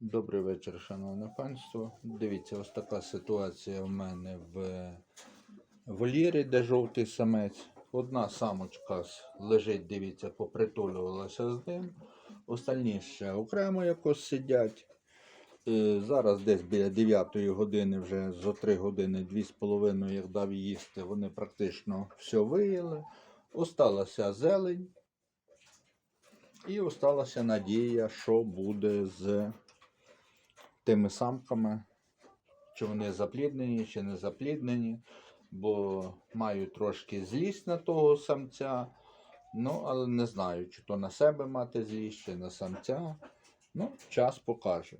Добрий вечір, шановне панство. Дивіться, ось така ситуація в мене в вольєрі, де жовтий самець. Одна самочка лежить, дивіться, попритулювалася з ним. Остальні ще окремо якось сидять. Е, Зараз десь біля 9 години, вже за 3 години, 2,5 як дав їсти, вони практично все виїли. Осталася зелень. І осталася надія, що буде з тими самками, чи вони запліднені, чи не запліднені, бо маю трошки злість на того самця. Ну, але не знаю, чи то на себе мати злість, чи на самця. Ну, час покаже.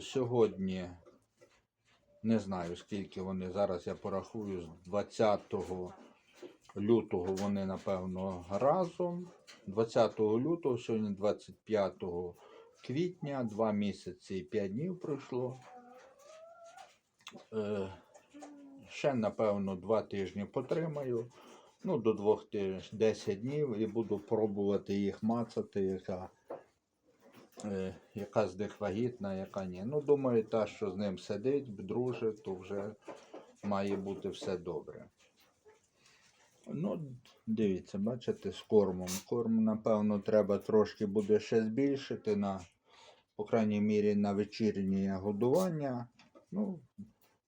Сьогодні не знаю, скільки вони. Зараз я порахую з 20 лютого вони, напевно, разом. 20 лютого, сьогодні 25 квітня, 2 місяці і 5 днів пройшло. Е, ще, напевно, 2 тижні потримаю. Ну, до 2 тижнів, 10 днів і буду пробувати їх мацати, яка, е, яка з них вагітна, яка ні. Ну, думаю, та, що з ним сидить, дружить, то вже має бути все добре. Ну, дивіться, бачите, з кормом. Корм, напевно, треба трошки буде ще збільшити на, по крайній мірі, на вечірнє годування. Ну,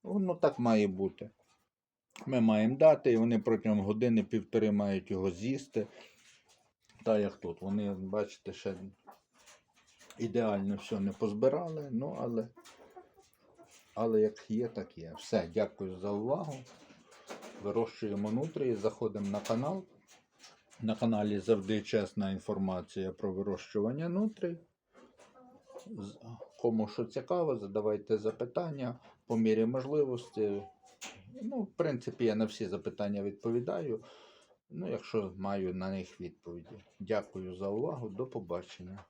воно так має бути. Ми маємо дати, і вони протягом години-півтори мають його з'їсти. Так як тут. Вони, бачите, ще ідеально все не позбирали, ну але, але як є, так є. Все, дякую за увагу. Вирощуємо нутрії, заходимо на канал. На каналі завжди чесна інформація про вирощування нутрій. Кому що цікаво, задавайте запитання по мірі можливості. Ну, в принципі, я на всі запитання відповідаю. Ну, якщо маю на них відповіді. Дякую за увагу. До побачення.